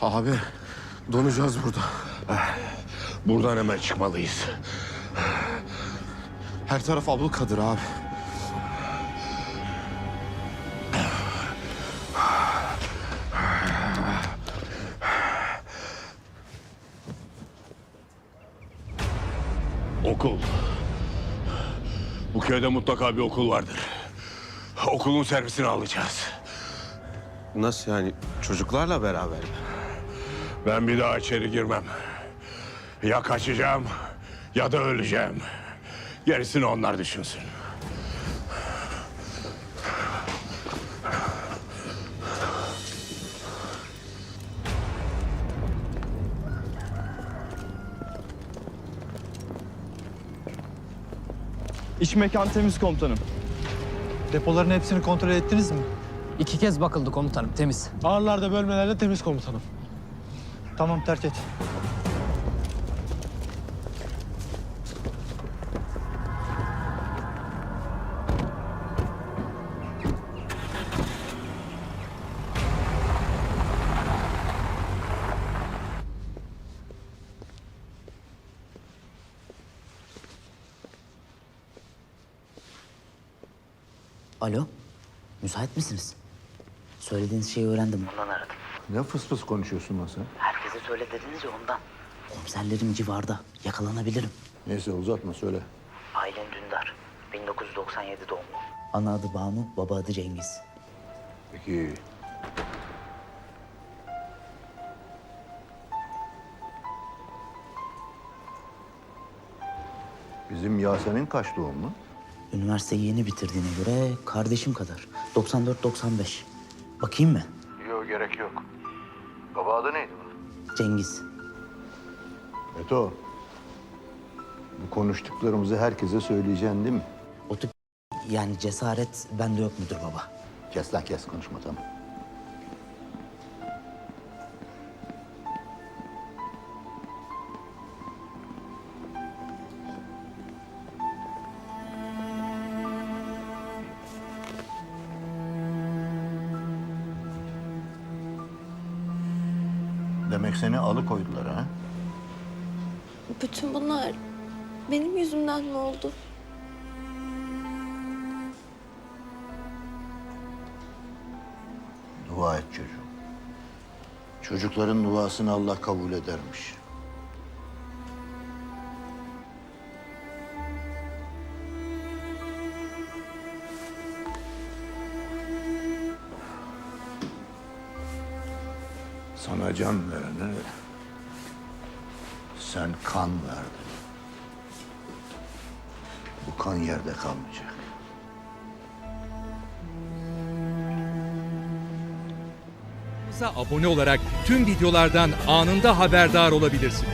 Abi donacağız burada. Buradan hemen çıkmalıyız. Her taraf ablukadır abi. Okul. Bu köyde mutlaka bir okul vardır. Okulun servisini alacağız. Nasıl yani çocuklarla beraber mi? Ben bir daha içeri girmem. Ya kaçacağım ya da öleceğim. Gerisini onlar düşünsün. İç mekan temiz komutanım. Depoların hepsini kontrol ettiniz mi? İki kez bakıldı komutanım temiz. Ağırlarda bölmelerde temiz komutanım. Tamam terk et. Alo, müsait misiniz? Söylediğiniz şeyi öğrendim, ondan aradım. Ne fıs fıs konuşuyorsun lan sen? Herkese söyle dediniz ya ondan. Komiserlerim civarda, yakalanabilirim. Neyse uzatma söyle. Aylin Dündar, 1997 doğumlu. Ana adı Banu, baba adı Cengiz. Peki bizim Yasemin kaç doğumlu? Üniversiteyi yeni bitirdiğine göre kardeşim kadar. 94-95. Bakayım mı? Yok gerek yok. Baba adı neydi bu? Cengiz. Beto. Bu konuştuklarımızı herkese söyleyeceksin değil mi? O tip yani cesaret bende yok müdür baba. Kes lan kes konuşma tamam. Demek seni alıkoydular ha? Bütün bunlar benim yüzümden mi oldu? Dua et çocuğum. Çocukların duasını Allah kabul edermiş. Sana can verene sen kan verdin. Bu kan yerde kalmayacak. Kanalımıza abone olarak tüm videolardan anında haberdar olabilirsiniz.